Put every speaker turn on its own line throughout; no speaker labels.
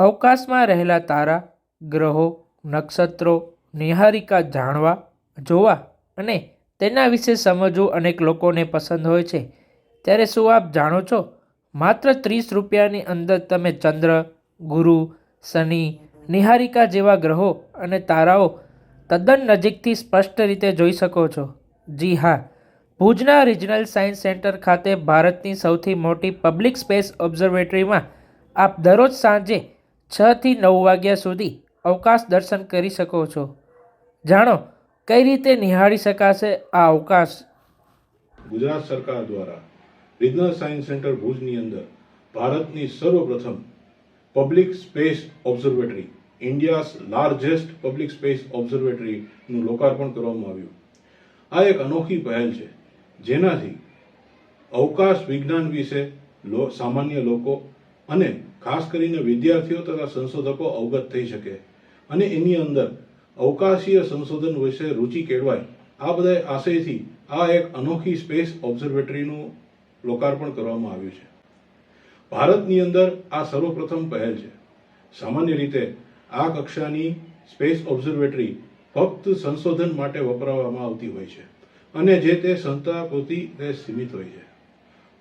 અવકાશમાં રહેલા તારા, ગ્રહો, નક્ષત્રો, નિહારિકા જાણવા, જોવા અને તેના વિશે સમજવું અનેક લોકોને પસંદ હોય છે. ત્યારે શું આપ જાણો છો? માત્ર ત્રીસ રૂપિયાની અંદર તમે ચંદ્ર, ગુરુ, શનિ, નિહારિકા જેવા ગ્રહો અને તારાઓ તદ્દન નજીકથી સ્પષ્ટ રીતે જોઈ શકો છો. જી હા, ભુજના રિજનલ સાયન્સ સેન્ટર ખાતે ભારતની સૌથી મોટી પબ્લિક સ્પેસ ઓબ્ઝર્વેટરીમાં આપ દરરોજ સાંજે છથી નવ વાગ્યા સુધી અવકાશ દર્શન કરી શકો છો. જાણો, કઈ રીતે નિહાળી શકાશે આ અવકાશ?
ગુજરાત સરકાર દ્વારા રિજનલ સાયન્સ સેન્ટર ભુજની અંદર ભારતની સર્વપ્રથમ public space observatory India's largest public space ઓબ્ઝર્વેટરીનું લોકાર્પણ કરવામાં આવ્યું. આ એક અનોખી પહેલ છે, જેનાથી અવકાશ વિજ્ઞાન વિશે સામાન્ય લોકો અને ખાસ કરીને વિદ્યાર્થીઓ તથા સંશોધકો અવગત થઈ શકે. અને એની અંદર અવકાશીય સંશોધન વિશે રુચિ કેળવાય. આ બધા આશયથી આ એક અનોખી સ્પેસ ઓબ્ઝર્વેટરીનું લોકાર્પણ કરવામાં આવ્યું છે. ભારતની અંદર આ સર્વપ્રથમ પહેલ છે. સામાન્ય રીતે આ કક્ષાની સ્પેસ ઓબ્ઝર્વેટરી ફક્ત સંશોધન માટે વપરાવવામાં આવતી હોય છે. અને જે તે સંસ્થા પૂરતી તે સીમિત હોય છે.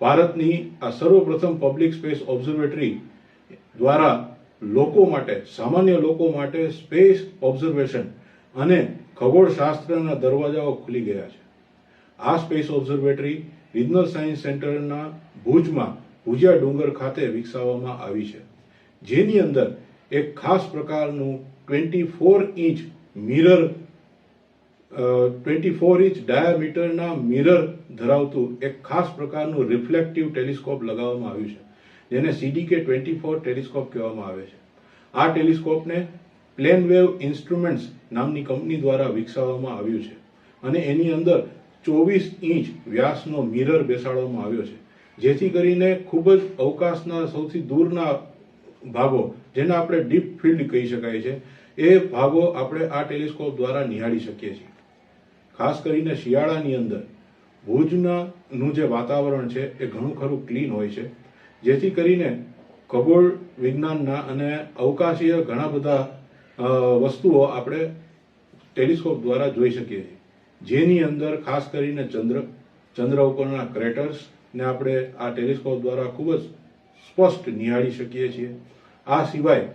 ભારતની આ સર્વપ્રથમ પબ્લિક સ્પેસ ઓબ્ઝર્વેટરી દ્વારા લોકો માટે, સામાન્ય લોકો માટે સ્પેસ ઓબ્ઝર્વેશન અને ખગોળશાસ્ત્રના દરવાજાઓ ખુલી ગયા છે. આ સ્પેસ ઓબ્ઝર્વેટરી રિજનલ સાયન્સ સેન્ટરના ભુજમાં, ભુજિયા ડુંગર ખાતે વિકસાવવામાં આવી છે. જેની અંદર એક ખાસ પ્રકારનું twenty four inch mirror twenty four inch ડાયામીટરના mirror ધરાવતું એક ખાસ પ્રકારનું રિફ્લેક્ટિવ ટેલિસ્કોપ લગાવવામાં આવ્યું છે, જેને સીડીકે ટ્વેન્ટી ફોર ટેલિસ્કોપ કહેવામાં આવે છે. આ ટેલિસ્કોપને પ્લેન વેવ ઇન્સ્ટ્રુમેન્ટ્સ નામની કંપની દ્વારા વિકસાવવામાં આવ્યું છે અને એની અંદર ચોવીસ ઇંચ વ્યાસનો મિરર બેસાડવામાં આવ્યો છે, જેથી કરીને ખૂબ જ અવકાશના સૌથી દૂરના ભાગો, જેને આપણે ડીપ ફિલ્ડ કહી શકાય છે, એ ભાગો આપણે આ ટેલિસ્કોપ દ્વારા નિહાળી શકીએ છીએ. ખાસ કરીને શિયાળાની અંદર, ભુજના નું જે વાતાવરણ છે એ ઘણું ખરું ક્લીન હોય છે. જેથી કરીને ખગોળ વિજ્ઞાનના અને અવકાશીય ઘણા બધા વસ્તુઓ આપણે ટેલિસ્કોપ દ્વારા જોઈ શકીએ છીએ. જેની અંદર ખાસ કરીને ચંદ્ર ચંદ્ર ઉપરના ક્રેટર્સને આપણે આ ટેલિસ્કોપ દ્વારા ખૂબ જ સ્પષ્ટ નિહાળી શકીએ છીએ. આ સિવાય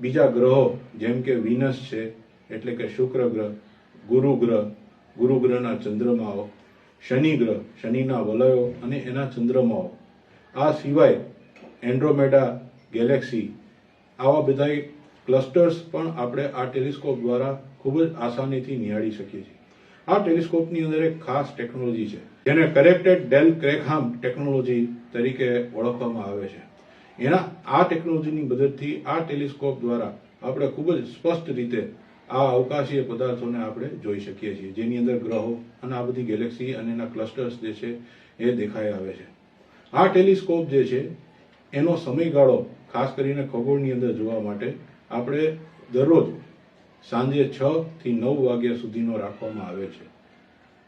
બીજા ગ્રહો, જેમ કે વિનસ છે, એટલે કે શુક્ર ગ્રહ, ગુરુ ગ્રહ ગુરુ ગ્રહના ચંદ્રમાઓ શનિ ગ્રહ, શનિના વલયો અને એના ચંદ્રમાઓ. આ સિવાય એન્ડ્રોમેડા ગેલેક્સી આવા બધા ક્લસ્ટર્સ પણ આપણે આ ટેલિસ્કોપ દ્વારા ખૂબ જ આસાનીથી નિહાળી શકીએ છીએ. આ ટેલિસ્કોપની અંદર એક ખાસ ટેકનોલોજી છે, જેને કરેક્ટેડ ડેલ ક્રેકહામ ટેકનોલોજી તરીકે ઓળખવામાં આવે છે. એના આ ટેકનોલોજીની મદદથી આ ટેલિસ્કોપ દ્વારા આપણે ખૂબ જ સ્પષ્ટ રીતે આ અવકાશીય પદાર્થોને આપણે જોઈ શકીએ છીએ, જેની અંદર ગ્રહો અને આ બધી ગેલેક્સી અને એના ક્લસ્ટર્સ જે છે એ દેખાઈ આવે છે. આ ટેલિસ્કોપ જે છે, એનો સમયગાળો ખાસ કરીને ખગોળની અંદર જોવા માટે આપણે દરરોજ સાંજે છ થી નવ વાગ્યા સુધીનો રાખવામાં આવે છે.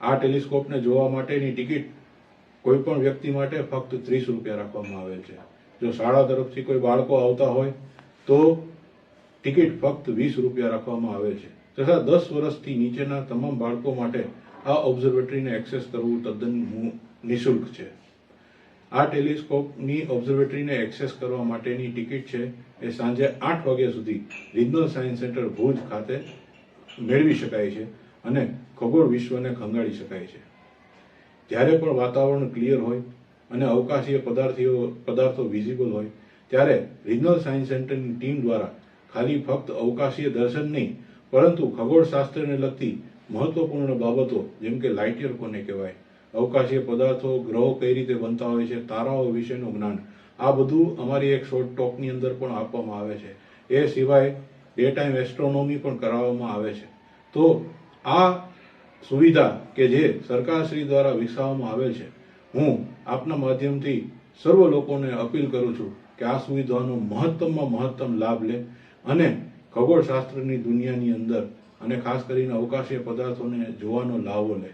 આ ટેલિસ્કોપને જોવા માટેની ટિકિટ કોઈ પણ વ્યક્તિ માટે ફક્ત ત્રીસ રૂપિયા રાખવામાં આવે છે. જો શાળા તરફથી કોઈ બાળકો આવતા હોય, તો ટિકિટ ફક્ત વીસ રૂપિયા રાખવામાં આવે છે. તથા દસ વર્ષથી નીચેના તમામ બાળકો માટે આ ઓબ્ઝર્વેટરીને એક્સેસ કરવું તદ્દન નિઃશુલ્ક છે. આ ટેલિસ્કોપની ઓબ્ઝર્વેટરીને એક્સેસ કરવા માટેની ટિકિટ છે એ સાંજે આઠ વાગ્યા સુધી રિજનલ સાયન્સ સેન્ટર ભુજ ખાતે મેળવી શકાય છે અને ખગોળ વિશ્વને ખંગાળી શકાય છે. જ્યારે પણ વાતાવરણ ક્લિયર હોય અને અવકાશીય પદાર્થીઓ, પદાર્થો વિઝિબલ હોય, ત્યારે રિજનલ સાયન્સ સેન્ટરની ટીમ દ્વારા ખાલી ફક્ત અવકાશીય દર્શન નહીં, પરંતુ ખગોળશાસ્ત્રને લગતી મહત્વપૂર્ણ બાબતો, જેમ કે લાઇટિયર કોને કહેવાય, અવકાશીય પદાર્થો, ગ્રહો કઈ રીતે બનતા હોય છે, તારાઓ વિશેનું જ્ઞાન, આ બધું અમારી એક શોર્ટ ટોકની અંદર પણ આપવામાં આવે છે. એ સિવાય ડે ટાઈમ એસ્ટ્રોનોમી પણ કરાવવામાં આવે છે. તો આ સુવિધા કે જે સરકારશ્રી દ્વારા વિકસાવવામાં આવેલ છે, હું આપના માધ્યમથી સર્વ લોકોને અપીલ કરું છું કે આ સુવિધાનો મહત્તમમાં મહત્તમ લાભ લે અને ખગોળશાસ્ત્રની દુનિયાની અંદર અને ખાસ કરીને અવકાશીય પદાર્થોને જોવાનો લાવો લે.